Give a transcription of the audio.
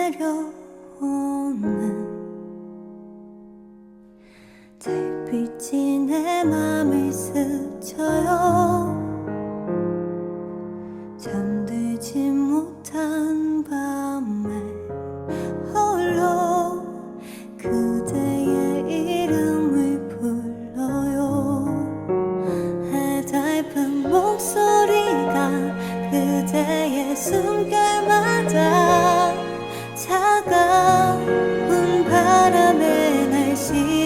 내려오는 달빛이 내 맘을 스쳐요. 잠들지 못한 밤에 홀로 그대의 이름을 불러요. 해달픈 목소리가 그대의 숨 바람에 날시